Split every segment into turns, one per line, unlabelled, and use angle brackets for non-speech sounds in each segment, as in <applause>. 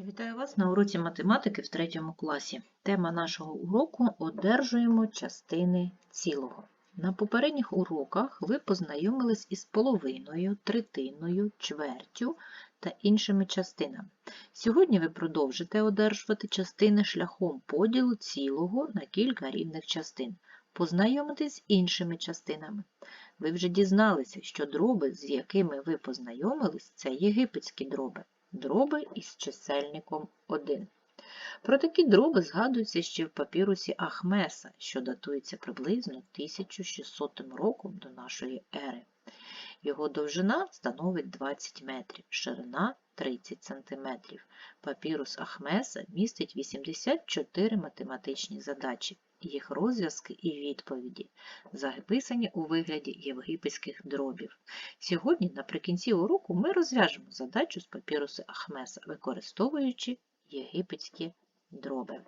Я вітаю вас на уроці математики в третьому класі. Тема нашого уроку одержуємо частини цілого. На попередніх уроках ви познайомились із половиною, третиною, чвертю та іншими частинами. Сьогодні ви продовжите одержувати частини шляхом поділу цілого на кілька рівних частин. Познайомитись з іншими частинами. Ви вже дізналися, що дроби, з якими ви познайомились, це єгипетські дроби дроби із чисельником 1. Про такі дроби згадуються ще в папірусі Ахмеса, що датується приблизно 1600 роком до нашої ери. Його довжина становить 20 метрів, ширина 30 см. Папірус Ахмеса містить 84 математичні задачі, їх розв'язки і відповіді, записані у вигляді євгипетських дробів. Сьогодні, наприкінці уроку, ми розв'яжемо задачу з папірусу Ахмеса, використовуючи єгипетські дроби.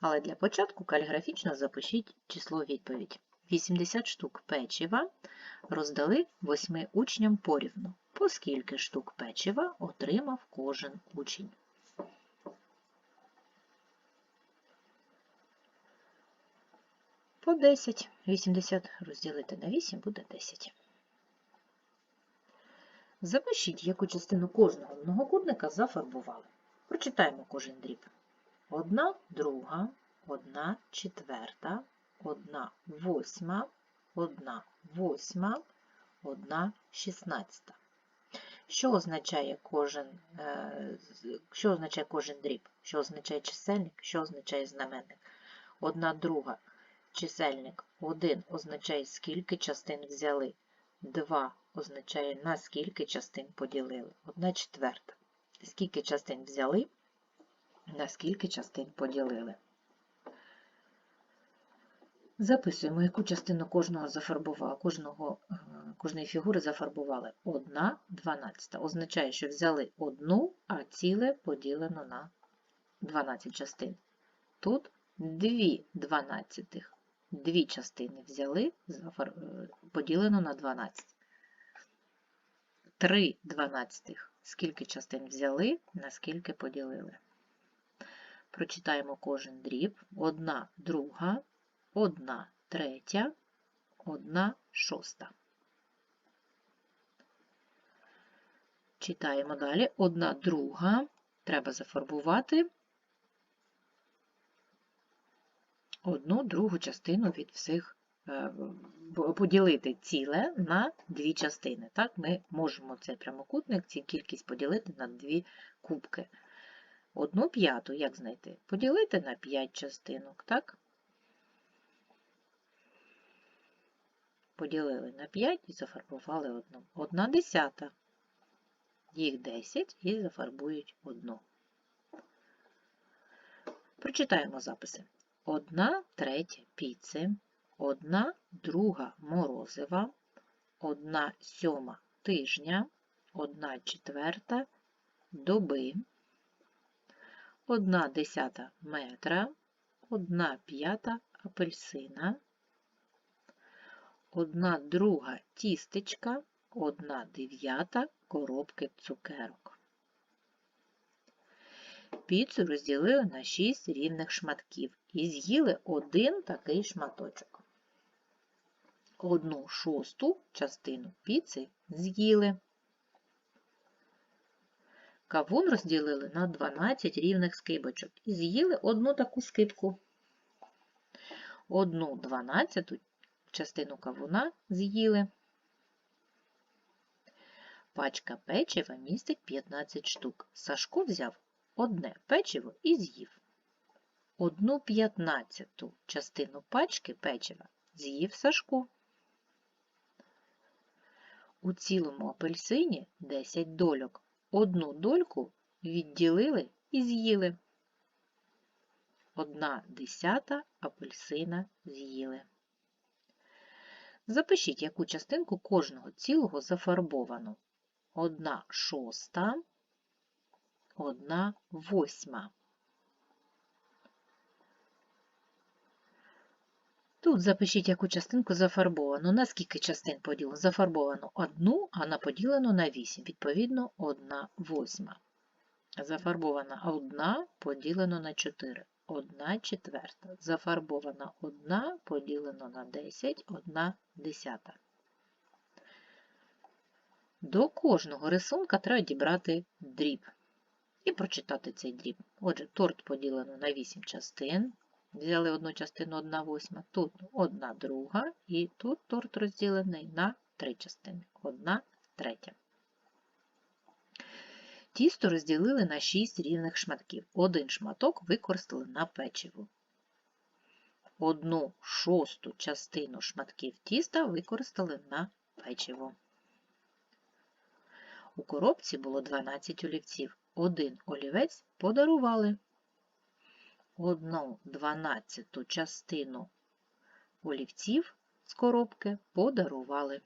Але для початку каліграфічно запишіть число відповідь. 80 штук печива роздали 8 учням порівну. По скільки штук печива отримав кожен учень. По 10. 80 розділити на 8 буде 10. Запишіть, яку частину кожного многокутника зафарбували. Прочитаємо кожен дріб. Одна друга, одна четверта, одна восьма, одна восьма, одна шістнадцята. Що означає кожен, е, що означає кожен дріб? Що означає чисельник, що означає знаменник? Одна друга. Чисельник 1 означає, скільки частин взяли. 2 означає, на скільки частин поділили. 1 четверта. Скільки частин взяли, на скільки частин поділили. Записуємо, яку частину кожного зафарбували, кожного, е, кожної фігури зафарбували. 1 дванадцята. Означає, що взяли одну, а ціле поділено на 12 частин. Тут 2 дванадцятих. Дві частини взяли, поділено на 12. 3 дванадцятих. Скільки частин взяли, на скільки поділили. Прочитаємо кожен дріб. Одна друга, одна третя, одна шоста. Читаємо далі. Одна друга. Треба зафарбувати одну другу частину від всіх, е, поділити ціле на дві частини. Так, Ми можемо цей прямокутник, цю кількість поділити на дві кубки. Одну п'яту, як знайти? Поділити на 5 частинок, так? Поділили на 5 і зафарбували одну. Одна десята. Їх 10 і зафарбують одну. Прочитаємо записи. Одна третя піци, одна друга морозива, одна сьома тижня, одна четверта доби, одна десята метра, одна п'ята апельсина, одна друга тістечка, одна дев'ята коробки цукерок. Піцу розділили на 6 рівних шматків і з'їли один такий шматочок. Одну шосту частину піци з'їли. Кавун розділили на 12 рівних скибочок і з'їли одну таку скибку. Одну дванадцяту частину кавуна з'їли. Пачка печива містить 15 штук. Сашко взяв одне печиво і з'їв. Одну п'ятнадцяту частину пачки печива з'їв Сашко. У цілому апельсині 10 дольок. Одну дольку відділили і з'їли. Одна десята апельсина з'їли. Запишіть, яку частинку кожного цілого зафарбовано. Одна шоста одна восьма. Тут запишіть, яку частинку зафарбовано. На скільки частин поділено? Зафарбовано одну, а на поділено на 8. Відповідно, 1 восьма. Зафарбована одна поділено на 4. 1 четверта. Зафарбована одна поділено на 10, 1 десята. До кожного рисунка треба дібрати дріб і прочитати цей дріб. Отже, торт поділено на 8 частин. Взяли одну частину 1 восьма, тут 1 друга, і тут торт розділений на 3 частини. 1 третя. Тісто розділили на 6 рівних шматків. Один шматок використали на печиво. Одну шосту частину шматків тіста використали на печиво. У коробці було 12 олівців. Один олівець подарували. Одну дванадцяту частину олівців з коробки подарували.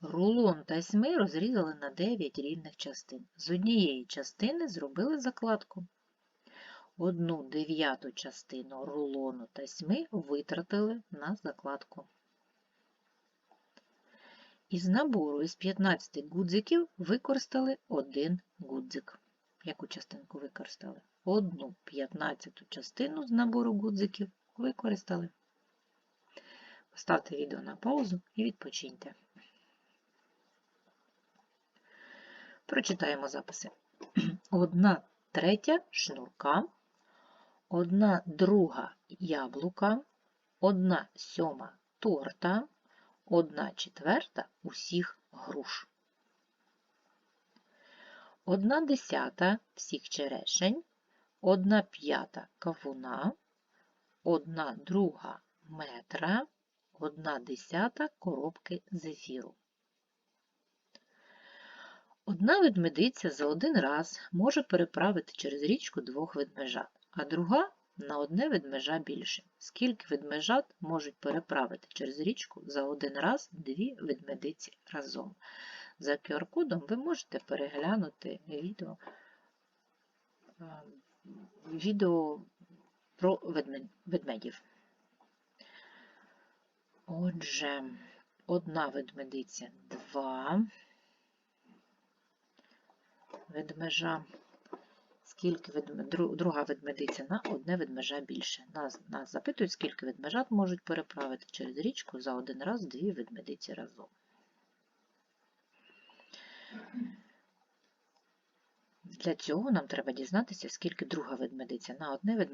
Рулон тасьми розрізали на 9 рівних частин. З однієї частини зробили закладку. Одну дев'яту частину рулону тасьми витратили на закладку. Із набору із 15 гудзиків використали один гудзик. Яку частинку використали? Одну п'ятнадцяту частину з набору гудзиків використали. Поставте відео на паузу і відпочиньте. Прочитаємо записи. <clears throat> Одна третя шнурка, одна друга яблука, одна сьома торта, одна четверта усіх груш. Одна десята всіх черешень, одна п'ята кавуна, одна друга метра, одна десята коробки зефіру. Одна ведмедиця за один раз може переправити через річку двох ведмежат, а друга на одне ведмежа більше. Скільки ведмежат можуть переправити через річку за один раз дві ведмедиці разом? За QR-кодом ви можете переглянути відео, е, відео про ведмедів. Отже, одна ведмедиця, два ведмежа. Скільки друга ведмедиця на одне ведмежа більше. Нас, нас запитують, скільки ведмежат можуть переправити через річку за один раз дві ведмедиці разом. Для цього нам треба дізнатися, скільки друга ведмедиця на одне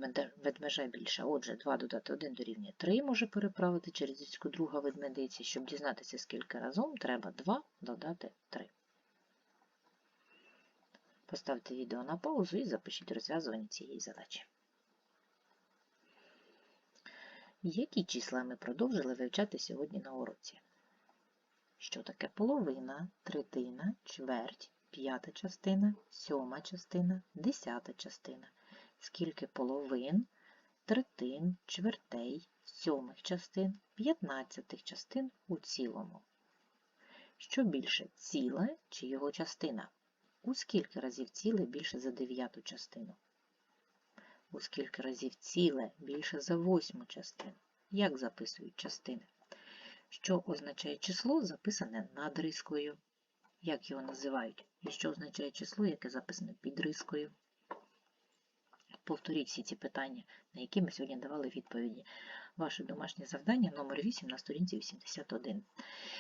ведмежа більше. Отже, 2 додати 1 дорівнює 3 може переправити через річку друга ведмедиці. Щоб дізнатися, скільки разом, треба 2 додати 3. Поставте відео на паузу і запишіть розв'язування цієї задачі. Які числа ми продовжили вивчати сьогодні на уроці? Що таке половина, третина, чверть, п'ята частина, сьома частина, десята частина? Скільки половин, третин, чвертей, сьомих частин, п'ятнадцятих частин у цілому? Що більше ціле чи його частина? У скільки разів ціле більше за дев'яту частину? У скільки разів ціле більше за восьму частину? Як записують частини? Що означає число, записане над рискою? Як його називають? І що означає число, яке записане під рискою? Повторіть всі ці питання, на які ми сьогодні давали відповіді. Ваше домашнє завдання номер 8 на сторінці 81.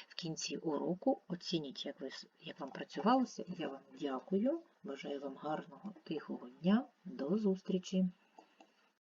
В кінці уроку оцініть, як, ви, як вам працювалося. Я вам дякую. Бажаю вам гарного, тихого дня. До зустрічі!